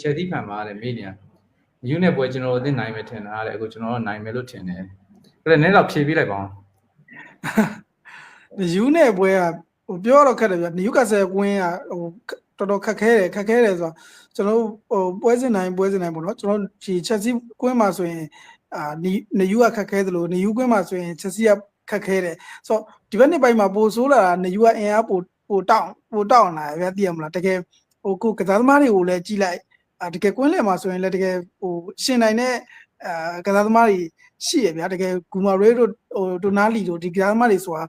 ချယ်ဆီဖန်မှာတဲ့မေးနေတာယူနဲ့ပွဲကျွန်တော်တို့အသိနိုင်မယ်ထင်တာတဲ့အခုကျွန်တော်တို့နိုင်မယ်လို့ထင်တယ်အဲ့ဒါနည်းတော့ဖြေပေးလိုက်ပါဦးယူနဲ့ပွဲကဟိုပြောတော့ခက်တယ်ဗျနယူကာဆယ်ကွင်းကဟိုတော်တော်ခက်ခဲတယ်ခက်ခဲတယ်ဆိုတော့ကျွန်တော်တို့ဟိုပွဲစဉ်တိုင်းပွဲစဉ်တိုင်းပေါ့နော်ကျွန်တော်ဒီချက်စီကွင်းမှာဆိုရင်အာနယူကခက်ခဲသလိုနယူကွင်းမှာဆိုရင်ချက်စီကခက်ခဲတယ်ဆိုတော့ဒီဘက်နှစ်ပိုင်းမှာပိုဆိုးလာတာနယူကအင်အားပိုပိုတောင်းပိုတောင်းလာတယ်ဗျသိရမလားတကယ်ဟိုကိုကစားသမားတွေကိုလည်းကြီးလိုက်အာ တကယ်ကွင်းလယ်မှာဆိုရင်လည်းတကယ်ဟိုရှင်နိုင်တဲ့အာကစားသမားတွေရှိရဗျာတကယ်ဂူမာရေးတို့ဟိုဒိုနာလီတို့ဒီကစားသမားတွေဆိုတာ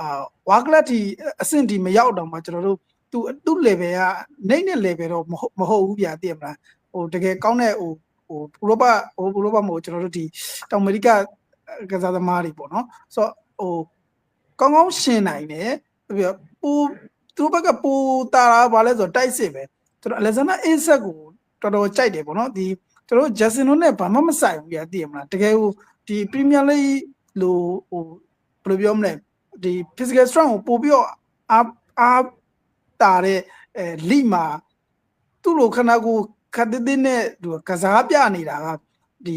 အာဝါကလတ်တီအဆင့်ဒီမရောက်တော့မှကျွန်တော်တို့သူသူ့ level ကနိုင်တဲ့ level တော့မဟုတ်မဟုတ်ဘူးဗျာသိရမလားဟိုတကယ်ကောင်းတဲ့ဟိုဟိုဥရောပဟိုဥရောပမဟုတ်ကျွန်တော်တို့ဒီတောင်အမေရိကကစားသမားတွေပေါ့နော်ဆိုတော့ဟိုကောင်းကောင်းရှင်နိုင်တယ်ပြီးတော့ပူသူတို့ဘက်ကပူတာတာဘာလဲဆိုတော့တိုက်စစ်ပဲကျွန်တော်အလက်ဇန်နာအေးဆက်ကို တော်တော်ကြိုက်တယ်ပေါ့နော်ဒီကျွန်တော်ဂျက်ဆင်တို့နဲ့ဘာမှမဆိုင်ဘူးပြသိရမလားတကယ်ဟိုဒီပရီးမီးယားလိလိုဟိုဘယ်လိုပြောမလဲဒီ physical strength ကိုပို့ပြီးတော့အားအားတာတဲ့အဲလိမှာသူ့လိုခဏကိုခတ်တဲ့နဲ့သူကစားပြနေတာကဒီ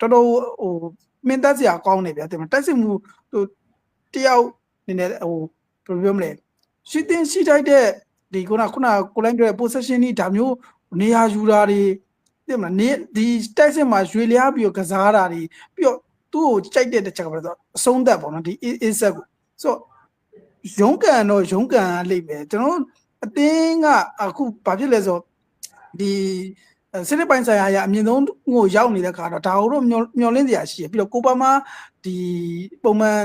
တော်တော်ဟိုမင်းတက်စရာကောင်းတယ်ဗျာတဲ့တိုက်စစ်မှုဟိုတယောက်နေနေဟိုဘယ်လိုပြောမလဲရှိတင်ရှိထိုက်တဲ့ဒီခုနခုနကိုလိုင်းပြောတဲ့ possession นี่ဒါမျိုး နေရာယူတာတွေသိမလားနေဒီတိုက်စစ်မှာရွေလျားပြီးတော့ကစားတာတွေပြီးတော့သူ့ကိုကြိုက်တဲ့တစ်ချက်ကဘာလဲဆိုတော့အဆုံးသက်ပေါ့နော်ဒီ A set ကိုဆိုတော့ရုံးကန်တော့ရုံးကန်အလိမ့်ပဲကျွန်တော်အတင်းကအခုဘာဖြစ်လဲဆိုဒီစစ်စစ်ပိုင်းဆိုင်ရာရအမြင့်ဆုံးကိုရောက်နေတဲ့ခါတော့ဒါတို့မျောမျောလင်းစရာရှိရပြီးတော့ကိုပါမဒီပုံမှန်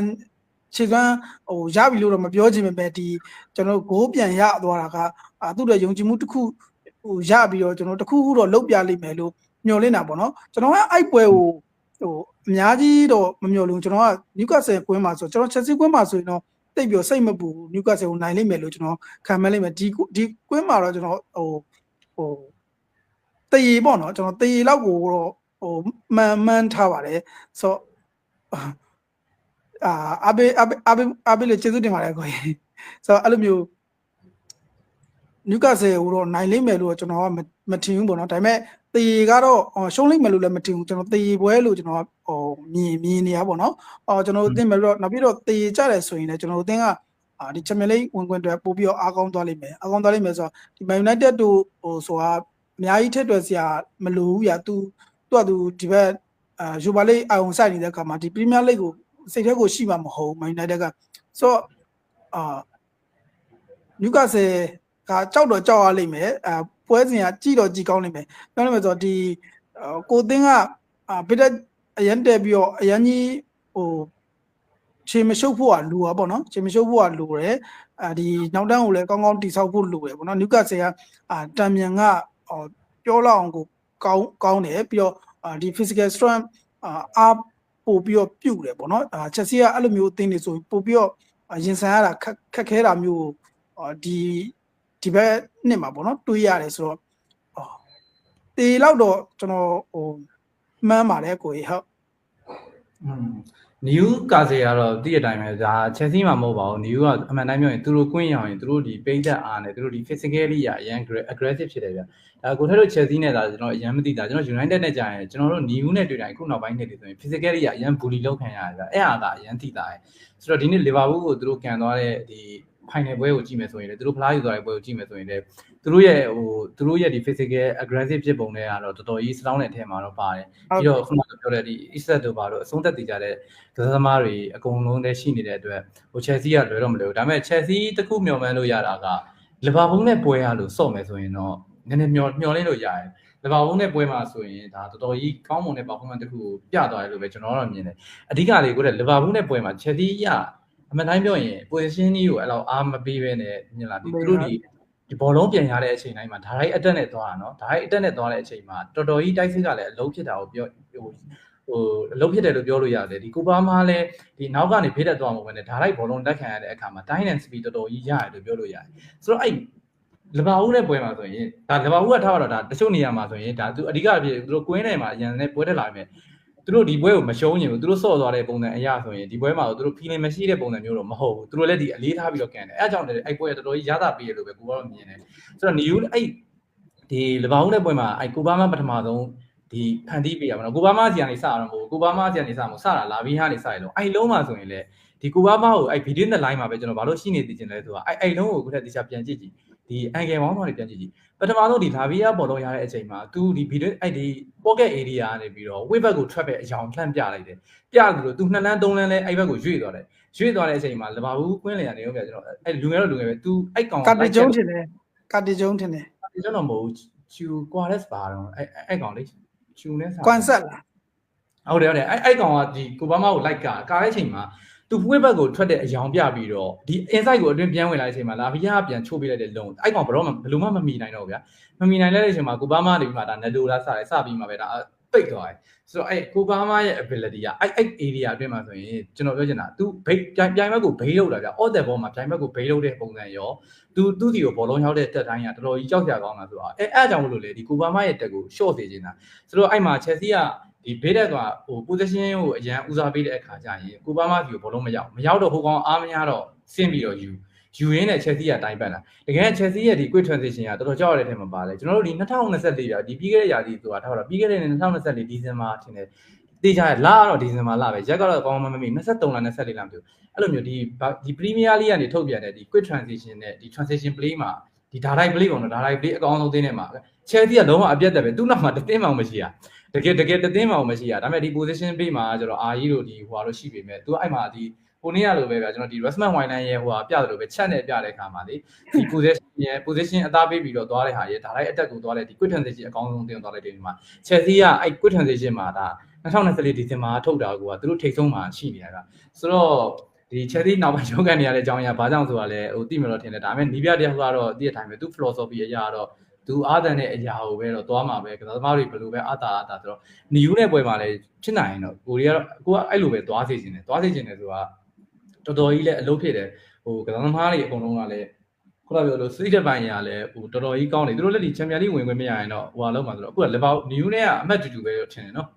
ခြေစွမ်းဟိုရပြီလို့တော့မပြောချင်ပေမဲ့ဒီကျွန်တော်ဂိုးပြန်ရသွားတာကအာသူ့ရဲ့ယုံကြည်မှုတစ်ခု ဟိုရပြီးတော့ကျွန်တော်တစ်ခုခုတော့လုတ်ပြလိမ့်မယ်လို့မျှော်လင့်တာပေါ့နော်ကျွန်တော်ကအဲ့ပွဲကိုဟိုအများကြီးတော့မမျှော်လင့်ကျွန်တော်ကနျူကာဆယ်ကွင်းမှာဆိုကျွန်တော်ချက်စီကွင်းမှာဆိုရင်တော့တိတ်ပြီးစိတ်မပူနျူကာဆယ်ကိုနိုင်လိမ့်မယ်လို့ကျွန်တော်ခံမှန်းလိမ့်မယ်ဒီဒီကွင်းမှာတော့ကျွန်တော်ဟိုဟိုတရေပေါ့နော်ကျွန်တော်တရေလောက်ကိုတော့ဟိုမှန်မှန်ထားပါတယ်ဆိုအာအဘေအဘေအဘေအဘေလည်းကျေးဇူးတင်ပါတယ်ကိုကြီးဆိုတော့အဲ့လိုမျိုး နျူကာဆယ်ကိုတော့နိုင်လိမ့်မယ်လို့ကျွန်တော်ကမထင်ဘူးပေါ့နော်ဒါပေမဲ့တရေကတော့ရှုံးလိမ့်မယ်လို့လည်းမထင်ဘူးကျွန်တော်တရေပွဲလို့ကျွန်တော်ဟိုမြင်မြင်နေရပါတော့အော်ကျွန်တော်သိမယ်လို့နောက်ပြီးတော့တရေကြတယ်ဆိုရင်လည်းကျွန်တော်အသင်းကအာဒီချန်ပီယံလိဝင်ခွင့်တွေပို့ပြီးတော့အားကောင်းသွားလိမ့်မယ်အားကောင်းသွားလိမ့်မယ်ဆိုတော့ဒီ Man United တို့ဟိုဆိုတာအများကြီးထက်တွယ်စရာမလိုဘူးညာသူသူကသူဒီဘက်အာယူပါလိအာုံဆိုင်နေတဲ့အခါမှာဒီ Premier League ကိုစိတ်ထဲကိုရှိမှာမဟုတ် Man United ကဆိုတော့အာနျူ ကာဆယ်ကကြောက်တော့ကြောက်ရလိမ့်မယ်အာပွဲစဉ်ကကြည်တော့ကြည်ကောင်းလိမ့်မယ်ပြောလိမ့်မယ်ဆိုတော့ဒီကိုသင်းကအာဗစ်တက်အရန်တက်ပြီးတော့အရန်ကြီးဟိုခြေမရှုပ်ဖို့ကလိုอ่ะပေါ့နော်ခြေမရှုပ်ဖို့ကလိုတယ်အာဒီနောက်တန်းကိုလည်းကောင်းကောင်းတိဆောက်ဖို့လိုတယ်ပေါ့နော်နျူကာဆယ်ကအာတံမြန်ကပြောလောက်အောင်ကိုကောင်းကောင်းတယ်ပြီးတော့အာဒီ physical strength အာအားပို့ပြီးတော့ပြုတ်တယ်ပေါ့နော်အာချက်စီကအဲ့လိုမျိုးအသင်းတွေဆိုပို့ပြီးတော့ရင်ဆိုင်ရတာခက်ခက်ခဲတာမျိုးဒီ ဒီဘက်နှစ်မှာပေါ့နော်တွေးရတယ်ဆိုတော့တေလောက်တော့ကျွန်တော်ဟိုမှန်းပါတယ်ကိုကြီးဟုတ်နယူကာစီကတော့တည့်ရတိုင်းပဲဒါချက်စီမှာမဟုတ်ပါဘူးနယူကအမှန်တိုင်းပြောရင်သူတို့ကွင်းရောင်ရင်သူတို့ဒီပိတ်သက်အားနဲ့သူတို့ဒီ physically ရအရန် aggressive ဖြစ်တယ်ဗျဒါကိုထက်တို့ချက်စီနဲ့ဒါကျွန်တော်အရန်မသိတာကျွန်တော် United နဲ့ကြာရင်ကျွန်တော်တို့နယူနဲ့တွေ့တိုင်းအခုနောက်ပိုင်းနှစ်တွေဆိုရင် physically ရအရန် bully လောက်ခံရတယ်ဗျအဲ့ဟာကအရန်သိတာရယ်ဆိုတော့ဒီနေ့ Liverpool ကိုသူတို့ကန်သွားတဲ့ဒီ final ပွဲကိုကြည့်မယ်ဆိုရင်လည်းသူတို့ဖလားယူသွားတဲ့ပွဲကိုကြည့်မယ်ဆိုရင်လည်းသူတို့ရဲ့ဟိုသူတို့ရဲ့ဒီ physical aggressive ဖြစ်ပုံတွေကတော့တော်တော်ကြီး strong တဲ့အထက်မှာတော့ပါတယ်ပြီးတော့ခုနကပြောတဲ့ဒီ Isak တို့ဘာလို့အဆုံးသက်တည်ကြတဲ့ကစားသမားတွေအကုန်လုံးလည်းရှိနေတဲ့အတွက်ဟို Chelsea ကလွယ်တော့မလွယ်ဘူးဒါပေမဲ့ Chelsea တခုမျှော်မှန်းလို့ရတာက Liverpool နဲ့ပွဲရလို့စော့မယ်ဆိုရင်တော့နည်းနည်းမျှော်မျှော်လင့်လို့ရတယ်လဘာဝုန်းနဲ့ပွဲမှာဆိုရင်ဒါတော်တော်ကြီးကောင်းမွန်တဲ့ performance တစ်ခုကိုပြသွားတယ်လို့ပဲကျွန်တော်တော့မြင်တယ်အဓိကလေးကိုတဲ့လဘာဝုန်းနဲ့ပွဲမှာ Chelsea ရ အမှန်တိုင်းပြောရင် position ကြီးကိုအဲ့လောက်အားမပေးဘဲနဲ့မြင်လာဒီသူတို့ဒီဒီဘောလုံးပြန်ရတဲ့အချိန်တိုင်းမှာဒါရိုက်အတက်နဲ့သွားတာနော်ဒါရိုက်အတက်နဲ့သွားတဲ့အချိန်မှာတော်တော်ကြီးတိုက်စစ်ကလည်းအလုံးဖြစ်တာကိုပြောဟိုဟိုအလုံးဖြစ်တယ်လို့ပြောလို့ရတယ်ဒီကိုပါမားလည်းဒီနောက်ကနေဖေးတက်သွားမှာပဲနဲ့ဒါရိုက်ဘောလုံးတက်ခံရတဲ့အခါမှာ time and speed တော်တော်ကြီးရတယ်လို့ပြောလို့ရတယ်ဆိုတော့အဲ့လဘာဦးနဲ့ပွဲမှာဆိုရင်ဒါလဘာဦးကထားတော့ဒါတချို့နေရာမှာဆိုရင်ဒါသူအဓိကဖြစ်သူတို့ကွင်းထဲမှာအရင်နဲ့ပွဲတက်လာမယ် သူတို့ဒီပွဲကိုမရှုံးညင်ဘူးသူတို့ဆော့သွားတဲ့ပုံစံအရာဆိုရင်ဒီပွဲမှာသူတို့ feeling မရှိတဲ့ပုံစံမျိုးတော့မဟုတ်ဘူးသူတို့လည်းဒီအလေးထားပြီးတော့ကန်တယ်အဲအကြောင်းလည်းအဲ့ပွဲတော်တော်ကြီးရတာပေးရလို့ပဲကိုကတော့မြင်တယ်ဆိုတော့ new အဲ့ဒီလဘာဦးတဲ့ပွဲမှာအဲကိုဘာမပထမဆုံးဒီဖန်တီးပေးရပါတော့ကိုဘာမစီကနေစရတော့မဟုတ်ကိုဘာမစီကနေစမှာစတာလာပြီးဟာနေစရလို့အဲလုံးမှာဆိုရင်လေဒီကိုဘာမကိုအဲဗီဒီယိုနဲ့ line မှာပဲကျွန်တော်ဘာလို့ရှိနေသိချင်လဲဆိုတာအဲအဲလုံးကိုခုထက်တေချာပြန်ကြည့်ကြည့် ဒီ angle ဘောင်းတော်တွေပြန်ကြည့်ကြည့်ပထမဆုံးဒီဒါဗီယာပေါ်တော့ရတဲ့အချိန်မှာသူဒီ video အဲ့ဒီ pocket area နေပြီးတော့ wave back ကို trap ပဲအယောင်လှန့်ပြလိုက်တယ်ပြလို့သူနှစ်လမ်းသုံးလမ်းလဲအဲ့ဘက်ကိုရွေ့သွားတယ်ရွေ့သွားတဲ့အချိန်မှာလဘာဘူးကွင်းလျာနေရောပြကျွန်တော်အဲ့လူငယ်တော့လူငယ်ပဲသူအဲ့ကောင်ကာတီကျုံးထင်တယ်ကာတီကျုံးထင်တယ်ကာတီကျုံးတော့မဟုတ်ချူ quarters ပါတော့အဲ့အဲ့ကောင်လေးချူနဲ့စာ concept လားဟုတ်တယ်ဟုတ်တယ်အဲ့အဲ့ကောင်ကဒီကိုဘာမကိုလိုက်ကာကာတဲ့အချိန်မှာ သူဖွေးဘက်ကိုထွက်တဲ့အယောင်ပြပြီးတော့ဒီ inside ကိုအတွင်းပြန်ဝင်လာတဲ့အချိန်မှာလာဗီယာပြန်ချိုးပေးလိုက်တဲ့လုံအဲ့ကောင်ဘယ်တော့မှဘယ်လိုမှမမီနိုင်တော့ဗျာမမီနိုင်တဲ့အချိန်မှာကိုဘာမာနေပြီးမှဒါနဒိုလာစတယ်စပြီးမှပဲဒါပိတ်သွားတယ်ဆိုတော့အဲ့ကိုဘာမာရဲ့ ability ကအဲ့အဲ့ area အတွင်းမှာဆိုရင်ကျွန်တော်ပြောချင်တာ तू ဘိတ်ပြိုင်ပြိုင်ဘက်ကိုဘေးလောက်တာဗျာ all the ball မှာပြိုင်ဘက်ကိုဘေးလောက်တဲ့ပုံစံရောသူသူ့စီကိုဘောလုံးရောက်တဲ့တက်တိုင်းကတော်တော်ကြီးကြောက်ကြကောင်းတာဆိုတော့အဲအဲ့အကြောင်းမလို့လေဒီကိုဘာမရဲ့တက်ကို short စေချင်တာဆိုတော့အဲ့မှာ Chelsea က ဒီဘေးတက်ကဟို position ကိုအရန်ဦးစားပေးတဲ့အခါကျရင်ကိုဘာမစီကိုဘောလုံးမရောက်မရောက်တော့ဟိုကောင်အားမရတော့ဆင်းပြီးတော့ယူယူရင်းနဲ့ Chelsea ကတိုင်းပတ်လာတကယ် Chelsea ရဲ့ဒီ quick transition ကတော်တော်ကြောက်ရတဲ့ထဲမှာပါတယ်ကျွန်တော်တို့ဒီ2024ပြဒီပြီးခဲ့တဲ့ရာသီဆိုတာထားတော့ပြီးခဲ့တဲ့2024ဒီဇင်ဘာထင်တယ်တေးကြရလာတော့ဒီဇင်ဘာလပဲရက်ကတော့ကောင်းမှမမေ့23လ24လမပြောအဲ့လိုမျိုးဒီဒီ Premier League ကနေထုတ်ပြန်တဲ့ဒီ quick transition နဲ့ဒီ transition play မှာ ဒီ direct play ပေါ့နော် direct play အကောင်းဆုံးသင်းထဲမှာ Chelsea ကလုံးဝအပြတ်တက်ပဲသူ့နောက်မှာတစ်သင်းမှမရှိရတကယ်တကယ်တစ်သင်းမှမရှိရဒါပေမဲ့ဒီ position play မှာကျတော့အာကြီးတို့ဒီဟိုဟာလို့ရှိပေမဲ့သူအဲ့မှာဒီဟိုနေ့ကလိုပဲဗျာကျွန်တော်ဒီ Westman Wineland ရဲ့ဟိုဟာပြတယ်လို့ပဲချက်နဲ့ပြတဲ့အခါမှာလေဒီ position ရဲ့ position အသားပေးပြီးတော့သွားတဲ့ဟာရဲ့ direct attack ကိုသွားတဲ့ဒီ quick transition အကောင်းဆုံးသင်းသွားလိုက်တဲ့ဒီမှာ Chelsea ကအဲ့ quick transition မှာဒါ2024ဒီဇင်ဘာထုတ်တာကိုကသူတို့ထိတ်ဆုံးမှာရှိနေတာကဆိုတော့ ဒီ Chelsea နောက်ပိုင်းရုံးကန်နေရတဲ့အကြောင်းအရာဘာကြောင့်ဆိုတာလဲဟိုသိမလို့ထင်တယ်ဒါပေမဲ့နီးပြတယောက်ကတော့တည့်တဲ့အတိုင်းပဲသူ philosophy အရာတော့သူအားတန်တဲ့အရာကိုပဲတော့သွားမှာပဲကစားသမားတွေဘယ်လိုပဲအတာအတာဆိုတော့နီယူနဲ့ပွဲမှာလည်းဖြစ်နိုင်ရင်တော့ကိုရီးယားကိုကအဲ့လိုပဲသွားစေချင်တယ်သွားစေချင်တယ်ဆိုတာတော်တော်ကြီးလည်းအလုပ်ဖြစ်တယ်ဟိုကစားသမားတွေအကုန်လုံးကလည်းခုနပြောလို့စိတ်တဲ့ပိုင်းရလည်းဟိုတော်တော်ကြီးကောင်းတယ်သူတို့လက်ဒီချန်ပီယံလိဝင်ခွင့်မရရင်တော့ဟိုဟာလုံးမှာဆိုတော့အခုကလီဗာနီယူနဲ့ကအမတ်တူတူပဲထင်တယ်နော်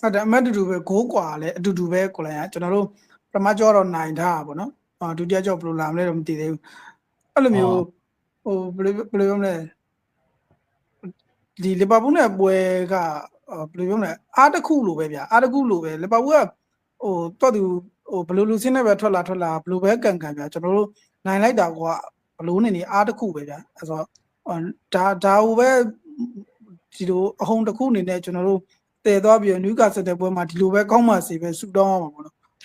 ဟုတ်တယ်အမတ်တူတူပဲဂိုးကွာလဲအတူတူပဲကိုလိုင်းကကျွန်တော်တို့ ပထမကြောတော့နိုင်ထားတာပေါ့နော်အာဒုတိယကြောဘယ်လိုလာမလဲတော့မသိသေးဘူးအဲ့လိုမျိုးဟိုဘယ်လိုဘယ်လိုပြောမလဲဒီလီဗာပူးနဲ့ပွဲကဘယ်လိုပြောမလဲအားတစ်ခုလိုပဲဗျာအားတစ်ခုလိုပဲလီဗာပူးကဟိုတော့သူဟိုဘယ်လိုလူစင်းနဲ့ပဲထွက်လာထွက်လာဘယ်လိုပဲကန်ကန်ဗျာကျွန်တော်တို့နိုင်လိုက်တာကဘယ်လိုနေနေအားတစ်ခုပဲဗျာအဲ့ဆိုဒါဒါဟိုပဲဒီလိုအဟုန်တစ်ခုအနေနဲ့ကျွန်တော်တို့တည်သွားပြီးနယူကာဆယ်တဲ့ပွဲမှာဒီလိုပဲကောင်းပါစေပဲဆူတောင်းအောင်ပါဘောနော်